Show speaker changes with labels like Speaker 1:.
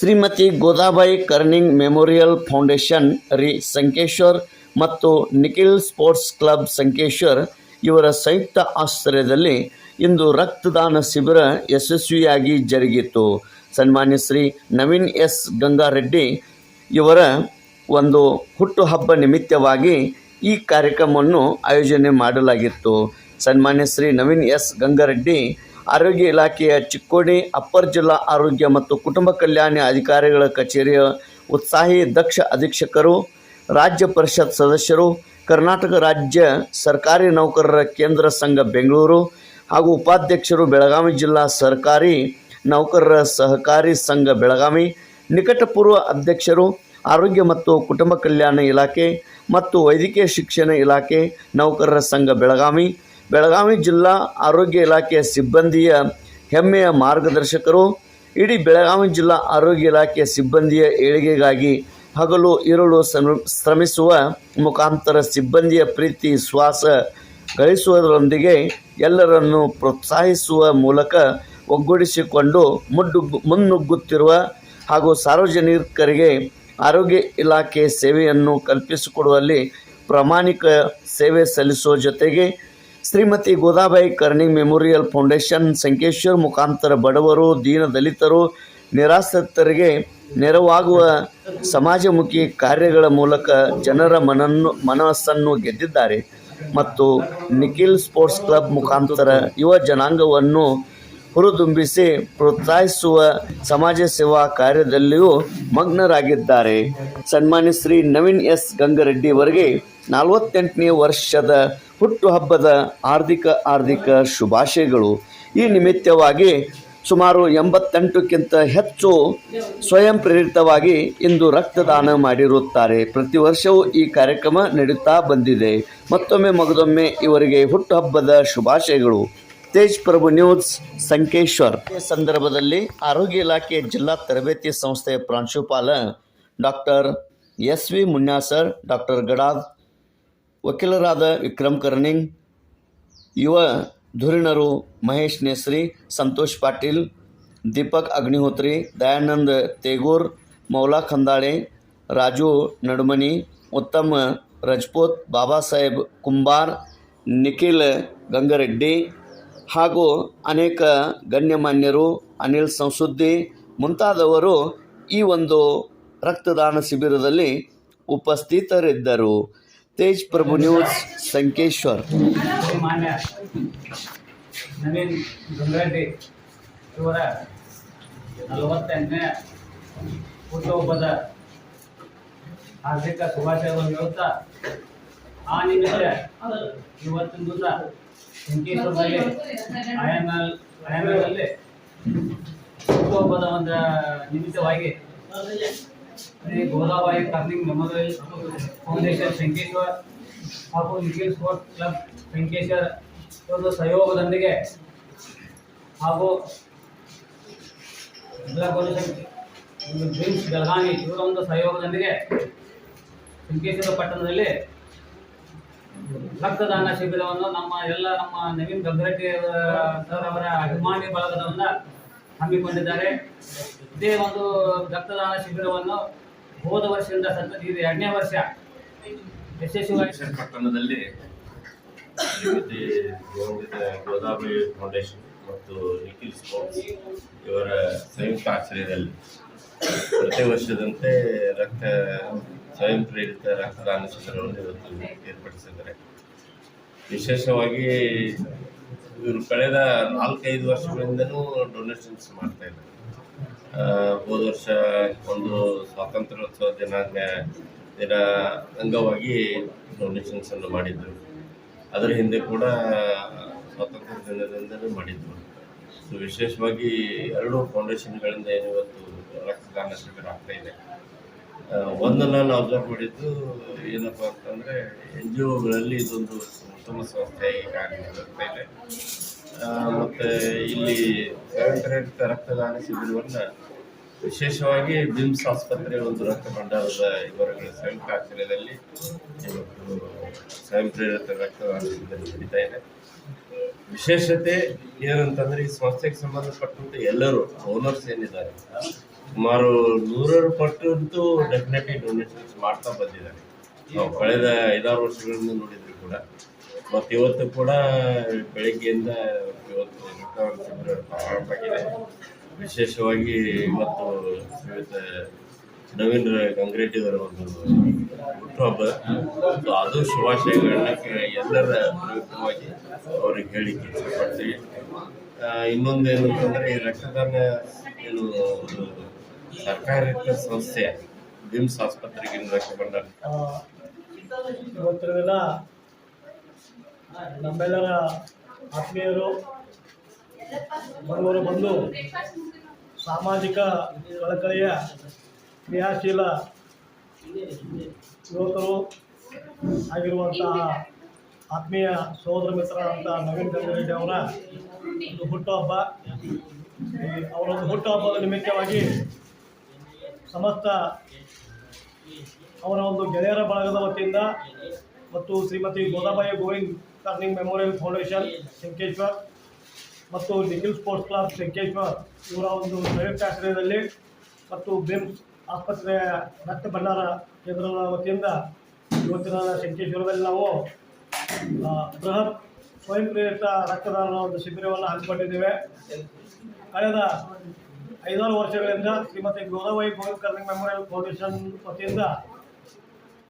Speaker 1: Shrimati Godabai Karning memorial foundation, ರಿ ಸಂಕೇಶ್ವರ್ ಮತ್ತು Nikhil sports club Sankeshwar ಇವರ ಸಂಯುಕ್ತ ಆಶ್ರಯದಲ್ಲಿ ಇಂದು ರಕ್ತದಾನ ಶಿಬಿರ ಯಶಸ್ವಿಯಾಗಿ ಜರುಗಿತು. ಸನ್ಮಾನ್ಯ ಶ್ರೀ ನವೀನ್ ಎಸ್. ಗಂಗಾರೆಡ್ಡಿ ಇವರ ಒಂದು ಹುಟ್ಟುಹಬ್ಬ ನಿಮಿತ್ತವಾಗಿ ಈ ಕಾರ್ಯಕ್ರಮವನ್ನು ಆಯೋಜನೆ ಮಾಡಲಾಗಿತ್ತು. ಸನ್ಮಾನ್ಯ ಶ್ರೀ ನವೀನ್ ಎಸ್. ಗಂಗಾರೆಡ್ಡಿ ಆರೋಗ್ಯ ಇಲಾಖೆಯ ಚಿಕ್ಕೋಡಿ, ಅಪ್ಪರ್ ಜಿಲ್ಲಾ ಆರೋಗ್ಯ ಮತ್ತು ಕುಟುಂಬ ಕಲ್ಯಾಣ ಅಧಿಕಾರಿಗಳ ಕಚೇರಿಯ ಉತ್ಸಾಹಿ ದಕ್ಷ ಅಧೀಕ್ಷಕರು, ರಾಜ್ಯ ಪರಿಷತ್ ಸದಸ್ಯರು, ಕರ್ನಾಟಕ ರಾಜ್ಯ ಸರ್ಕಾರಿ ನೌಕರರ ಕೇಂದ್ರ ಸಂಘ ಬೆಂಗಳೂರು ಹಾಗೂ ಉಪಾಧ್ಯಕ್ಷರು, ಬೆಳಗಾವಿ ಜಿಲ್ಲಾ ಸರ್ಕಾರಿ ನೌಕರರ ಸಹಕಾರಿ ಸಂಘ ಬೆಳಗಾವಿ, ನಿಕಟಪೂರ್ವ ಅಧ್ಯಕ್ಷರು, ಆರೋಗ್ಯ ಮತ್ತು ಕುಟುಂಬ ಕಲ್ಯಾಣ ಇಲಾಖೆ ಮತ್ತು ವೈದ್ಯಕೀಯ ಶಿಕ್ಷಣ ಇಲಾಖೆ ನೌಕರರ ಸಂಘ ಬೆಳಗಾವಿ ಬೆಳಗಾವಿ ಜಿಲ್ಲಾ ಆರೋಗ್ಯ ಇಲಾಖೆಯ ಸಿಬ್ಬಂದಿಯ ಹೆಮ್ಮೆಯ ಮಾರ್ಗದರ್ಶಕರು, ಇಡೀ ಬೆಳಗಾವಿ ಜಿಲ್ಲಾ ಆರೋಗ್ಯ ಇಲಾಖೆಯ ಸಿಬ್ಬಂದಿಯ ಏಳಿಗೆಗಾಗಿ ಹಗಲು ಇರುಳು ಶ್ರಮ- ಶ್ರಮಿಸುವ ಮುಖಾಂತರ ಸಿಬ್ಬಂದಿಯ ಪ್ರೀತಿ, ಶ್ವಾಸ ಗಳಿಸುವುದರೊಂದಿಗೆ ಎಲ್ಲರನ್ನು ಪ್ರೋತ್ಸಾಹಿಸುವ ಮೂಲಕ ಒಗ್ಗೂಡಿಸಿಕೊಂಡು ಮುಡ್ಡು, ಮುನ್ನುಗ್ಗುತ್ತಿರುವ ಹಾಗೂ ಸಾರ್ವಜನಿಕರಿಗೆ ಆರೋಗ್ಯ ಇಲಾಖೆ ಸೇವೆಯನ್ನು ಕಲ್ಪಿಸಿಕೊಡುವಲ್ಲಿ ಪ್ರಾಮಾಣಿಕ ಸೇವೆ ಸಲ್ಲಿಸುವ ಜೊತೆಗೆ ಶ್ರೀಮತಿ ಗೋದಾಬಾಯಿ ಕರ್ಣಿ ಮೆಮೋರಿಯಲ್ ಫೌಂಡೇಶನ್ ಸಂಕೇಶ್ವರ್ ಮುಖಾಂತರ ಬಡವರು, ದೀನ ದಲಿತರು ನೆರವಾಗುವ ಸಮಾಜಮುಖಿ ಕಾರ್ಯಗಳ ಮೂಲಕ ಜನರ ಮನನ್ನು, ಮನಸ್ಸನ್ನು ಗೆದ್ದಿದ್ದಾರೆ ಮತ್ತು ನಿಖಿಲ್ ಸ್ಪೋರ್ಟ್ಸ್ ಕ್ಲಬ್ ಮುಖಾಂತರ ಯುವ ಜನಾಂಗವನ್ನು ಹುರಿದುಂಬಿಸಿ ಪ್ರೋತ್ಸಾಹಿಸುವ ಸಮಾಜ ಸೇವಾ ಕಾರ್ಯದಲ್ಲಿಯೂ ಮಗ್ನರಾಗಿದ್ದಾರೆ. ಸನ್ಮಾನ್ಯ ಶ್ರೀ ನವೀನ್ ಎಸ್ ಗಂಗರೆಡ್ಡಿ ಅವರಿಗೆ ನಲವತ್ತೆಂಟನೇ ವರ್ಷದ ಹುಟ್ಟುಹಬ್ಬದ ಆರ್ಥಿಕ ಆರ್ಥಿಕ ಶುಭಾಶಯಗಳು. ಈ ನಿಮಿತ್ತವಾಗಿ ಸುಮಾರು ಎಂಬತ್ತೆಂಟಕ್ಕಿಂತ ಹೆಚ್ಚು ಸ್ವಯಂ ಪ್ರೇರಿತವಾಗಿ ಇಂದು ರಕ್ತದಾನ ಮಾಡಿರುತ್ತಾರೆ. ಪ್ರತಿ ವರ್ಷವೂ ಈ ಕಾರ್ಯಕ್ರಮ ನಡೆಯುತ್ತಾ ಬಂದಿದೆ. ಮತ್ತೊಮ್ಮೆ ಮಗದೊಮ್ಮೆ ಇವರಿಗೆ ಹುಟ್ಟುಹಬ್ಬದ ಶುಭಾಶಯಗಳು. ತೇಜ್ ಪ್ರಭು ನ್ಯೂಸ್, ಸಂಕೇಶ್ವರ್. ಸಂದರ್ಭದಲ್ಲಿ ಆರೋಗ್ಯ ಇಲಾಖೆ ಜಿಲ್ಲಾ ತರಬೇತಿ ಸಂಸ್ಥೆಯ ಪ್ರಾಂಶುಪಾಲ doctor S V Munyasar, doctor Gadad ವಕೀಲರಾದ ವಿಕ್ರಮ್ ಕರ್ಣಿಂಗ್, ಯುವ ಧುರೀಣರು ಮಹೇಶ್ ನೇಸ್ರಿ, ಸಂತೋಷ್ ಪಾಟೀಲ್, ದೀಪಕ್ ಅಗ್ನಿಹೋತ್ರಿ, ದಯಾನಂದ್ ತೇಗೂರ್, ಮೌಲಾ ಖಂದಾಳೆ, ರಾಜು ನಡುಮನಿ, ಉತ್ತಮ್ ರಜಪೂತ್, ಬಾಬಾ ಸಾಹೇಬ್ ಕುಂಬಾರ್, ನಿಖಿಲ್ ಗಂಗರೆಡ್ಡಿ ಹಾಗೂ ಅನೇಕ ಗಣ್ಯಮಾನ್ಯರು, ಅನಿಲ್ ಸಂಸುದ್ದಿ ಮುಂತಾದವರು ಈ ಒಂದು ರಕ್ತದಾನ ಶಿಬಿರದಲ್ಲಿ ಉಪಸ್ಥಿತರಿದ್ದರು. ತೇಜ್ ಪ್ರಭು ನ್ಯೂಸ್, ಸಂಕೇಶ್ವರ್.
Speaker 2: ಮಾನ್ಯ ನವೀನ್ ಗಂಗರೆಡ್ಡಿ ಇವರ ನಲವತ್ತೆಂಟನೇ ಹುಟ್ಟುಹಬ್ಬದ ಹಾರ್ದಿಕ ಶುಭಾಶಯಗಳನ್ನು ಹೇಳುತ್ತಾ, ಆ ನಿಮಿತ್ತ ಇವತ್ತಿನ ದಿವಸ ಸಂಕೇಶ್ವರದಲ್ಲಿ ಒಂದು ನಿಮಿತ್ತವಾಗಿ ಶ್ರೀ ಗೋದಾಬಾಯಿ ಕರ್ನಿಂಗ್ ಮೆಮೋರಿಯಲ್ ಫೌಂಡೇಶನ್ ಶಂಕೇಶ್ವರ್ ಹಾಗೂ ನಿಖಿಲ್ ಸ್ಪೋರ್ಟ್ಸ್ ಕ್ಲಬ್ ವೆಂಕಟೇಶ್ವರ ಒಂದು ಸಹಯೋಗದೊಂದಿಗೆ ಹಾಗೂ ಜಿಲ್ಲಾ ಪೊಲೀಸ್ ಡ್ರೀಮ್ಸ್ ಬೆಳಗಾವಿ ಇವರ ಒಂದು ಸಹಯೋಗದೊಂದಿಗೆ ವೆಂಕಟೇಶ್ವರ ಪಟ್ಟಣದಲ್ಲಿ ರಕ್ತದಾನ ಶಿಬಿರವನ್ನು ನಮ್ಮ ಎಲ್ಲ ನಮ್ಮ ನವೀನ್ ಗಂಗರೆಡ್ಡಿ ಸರ್ ಅವರ ಅಭಿಮಾನಿ ಬಳಗದಿಂದ ಹಮ್ಮಿಕೊಂಡಿದ್ದಾರೆ. ಇದೇ ಒಂದು ರಕ್ತದಾನ ಶಿಬಿರವನ್ನು ಹೋದ ವರ್ಷದಿಂದ ಸತತ ಇದು ಎರಡನೇ ವರ್ಷ. ಯಶಸ್ವಿಯಾಗಿ
Speaker 3: ಫೌಂಡೇಶನ್ ಮತ್ತು ನಿಖಿಲ್ ಸ್ಪೋರ್ಟ್ಸ್ ಇವರ ಸಂಯುಕ್ತ ಆಶ್ರಯದಲ್ಲಿ ಪ್ರತಿ ವರ್ಷದಂತೆ ರಕ್ತ ಸ್ವಯಂ ಪ್ರೇರಿತ ರಕ್ತದಾನ ಶಿಬಿರವನ್ನು ಇವತ್ತು ಏರ್ಪಡಿಸಿದ್ದಾರೆ. ವಿಶೇಷವಾಗಿ ಇವರು ಕಳೆದ ನಾಲ್ಕೈದು ವರ್ಷಗಳಿಂದನೂ ಡೊನೇಷನ್ಸ್ ಮಾಡ್ತಾ ಇದ್ದಾರೆ. ಹೋದ ವರ್ಷ ಒಂದು ಸ್ವಾತಂತ್ರ್ಯೋತ್ಸವ ದಿನಾಂಕ ದಿನ ಅಂಗವಾಗಿ ಡೊನೇಷನ್ಸನ್ನು ಮಾಡಿದ್ರು. ಅದರ ಹಿಂದೆ ಕೂಡ ಸ್ವಾತಂತ್ರ್ಯ ದಿನದಿಂದಲೂ ಮಾಡಿದ್ದರು ಸೊ, ವಿಶೇಷವಾಗಿ ಎರಡೂ ಫೌಂಡೇಶನ್ಗಳಿಂದ ಏನು ಇವತ್ತು ರಕ್ತದಾನ ಶಿಬಿರ ಆಗ್ತಾ ಇದೆ. ಒಂದನ್ನು ಒಂದು ನಾನು ಅಬ್ಸರ್ವ್ ಮಾಡಿದ್ದು ಏನಪ್ಪ ಅಂತಂದರೆ, ಎನ್ ಜಿ ಒಗಳಲ್ಲಿ ಇದೊಂದು ಉತ್ತಮ ಸಂಸ್ಥೆ ಕಾರ್ಯನಿರ್ವಹಿಸ್ತಾ ಮತ್ತೆ ಇಲ್ಲಿ ಪ್ರೇರಿತ ರಕ್ತದಾನ ಶಿಬಿರವನ್ನು ವಿಶೇಷವಾಗಿ ಬಿಮ್ಸ್ ಆಸ್ಪತ್ರೆ ಒಂದು ರಕ್ತ ಭಂಡಾರದ ಇವರುಗಳ ಸಂಯುಕ್ತ ಆಶ್ರಯದಲ್ಲಿ ಇವತ್ತು ಸ್ವಯಂ ಪ್ರೇರಿತ ರಕ್ತದಾನ ಶಿಬಿರ ನಡೀತಾ ಇದೆ. ವಿಶೇಷತೆ ಏನಂತಂದ್ರೆ ಈ ಸಂಸ್ಥೆಗೆ ಸಂಬಂಧಪಟ್ಟಂತೆ ಎಲ್ಲರೂ ಓನರ್ಸ್ ಏನಿದ್ದಾರೆ, ಸುಮಾರು ನೂರಾರು ಪಟ್ಟಂತೂ ಡೆಫಿನೆಟ್ಲಿ ಡೊನೇಷನ್ಸ್ ಮಾಡ್ತಾ ಬಂದಿದ್ದಾರೆ. ನಾವು ಕಳೆದ ಐದಾರು ವರ್ಷಗಳಿಂದ ನೋಡಿದ್ರು ಕೂಡ. ಮತ್ತು ಇವತ್ತು ಕೂಡ ಬೆಳಗ್ಗೆಯಿಂದ ಇವತ್ತು ಶಿಬಿರ ಪ್ರಾರಂಭ ಆಗಿದೆ ವಿಶೇಷವಾಗಿ ಇವತ್ತು ಶ್ರೀಯುತ ನವೀನ್ ಗಂಗ್ರೆಡ್ಡಿಯವರ ಒಂದು ಹುಟ್ಟುಹಬ್ಬ. ಸೊ ಅದು ಶುಭಾಶಯಗಳನ್ನ ಎಲ್ಲರ ಪ್ರಯುಕ್ತವಾಗಿ ಅವ್ರಿಗೆ ಹೇಳಿಕ್ಕೆ ಇಷ್ಟಪಡ್ತೀವಿ ಇನ್ನೊಂದೇನು ಇನ್ನೊಂದು ಏನಂತಂದ್ರೆ ಈ ರಕ್ತದಾನ ಏನು ಒಂದು ಸರ್ಕಾರಿ ಸಂಸ್ಥೆ, ಬಿಮ್ಸ್ ಆಸ್ಪತ್ರೆಗೆ ರಕ್ತ
Speaker 4: ದಿನ ನಮ್ಮೆಲ್ಲರ ಆತ್ಮೀಯರು ಬರುವರು ಬಂದು ಸಾಮಾಜಿಕ ಕಳಕಳಿಯ ಕ್ರಿಯಾಶೀಲ ಯುವಕರು ಆಗಿರುವಂತಹ ಆತ್ಮೀಯ ಸಹೋದರ ಅಂತ ನವೀನ್ ಗಂಗರೆಡ್ಡಿ ಅವರ ಒಂದು ಹುಟ್ಟುಹಬ್ಬ ಅವರೊಂದು ಹುಟ್ಟುಹಬ್ಬದ ನಿಮಿತ್ತವಾಗಿ ಸಮಸ್ತ ಅವರ ಒಂದು ಗೆಳೆಯರ ಬಳಗದ ವತಿಯಿಂದ ಮತ್ತು ಶ್ರೀಮತಿ ಗೋದಾಬಾಯಿ ಗೋವಿಂದ್ ಟರ್ನಿಂಗ್ ಮೆಮೋರಿಯಲ್ ಫೌಂಡೇಶನ್ ಶಂಕೇಶ್ವರ್ ಮತ್ತು ನಿಖಿಲ್ ಸ್ಪೋರ್ಟ್ಸ್ ಕ್ಲಬ್ ಶಂಕೇಶ್ವರ್ ಇವರ ಒಂದು ಸಂಯುಕ್ತ ಆಶ್ರಯದಲ್ಲಿ ಮತ್ತು ಬಿಮ್ಸ್ ಆಸ್ಪತ್ರೆಯ ರಕ್ತ ಭಂಡಾರ ಕೇಂದ್ರದ ವತಿಯಿಂದ ಇವತ್ತಿನ ಶಂಕೇಶ್ವರದಲ್ಲಿ ನಾವು ಬೃಹತ್ ಸ್ವಯಂ ಪ್ರೇರಿತ ರಕ್ತದಾನ ಒಂದು ಶಿಬಿರವನ್ನು ಹಮ್ಮಿಕೊಂಡಿದ್ದೇವೆ ಕಳೆದ ಐದಾರು ವರ್ಷಗಳಿಂದ ಶ್ರೀಮತಿ ಗೋದಾಬಾಯಿ ಗೋವಿಂದ ಕರ್ನಿಂಗ್ ಮೆಮೋರಿಯಲ್ ಫೌಂಡೇಶನ್ ವತಿಯಿಂದ